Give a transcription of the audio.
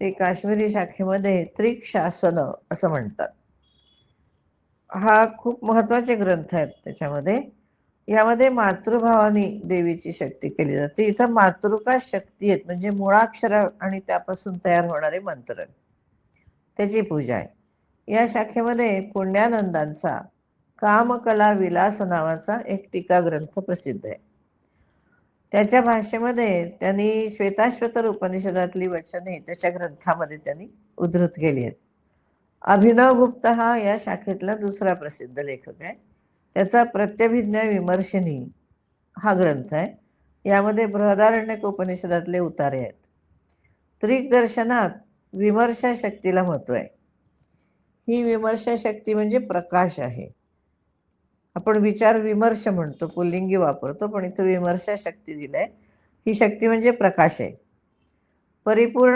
ते काश्मीरी शाखेमध्ये त्रिकशासन असं म्हणतात. हा खूप महत्त्वाचे ग्रंथ आहेत त्याच्यामध्ये. यामध्ये मातृभावानी देवीची शक्ती केली जाते. इथं मातृका शक्ती आहेत म्हणजे मुळाक्षर आणि त्यापासून तयार होणारे मंत्र त्याची पूजा आहे. या शाखेमध्ये पुण्यानंदांचा कामकला विलास नावाचा एक टीका ग्रंथ प्रसिद्ध आहे. त्याच्या भाषेमध्ये त्यांनी श्वेताश्वतर उपनिषदातली वचने त्याच्या ग्रंथामध्ये त्यांनी उद्धृत केली आहेत. अभिनव गुप्त हा या शाखेतला दुसरा प्रसिद्ध लेखक आहे. त्याचा प्रत्यभिज्ञ विमर्शनी हा ग्रंथ आहे. यामध्ये बृहदारण्यक उपनिषदातले उतारे आहेत. त्रिक दर्शनात विमर्श शक्तीला महत्त्व आहे. ही विमर्श शक्ती म्हणजे प्रकाश आहे. आपण विचार विमर्श म्हणतो पुल्लिंगी वापरतो पण इथं विमर्श शक्ती दिलाय. ही शक्ती म्हणजे प्रकाश आहे. परिपूर्ण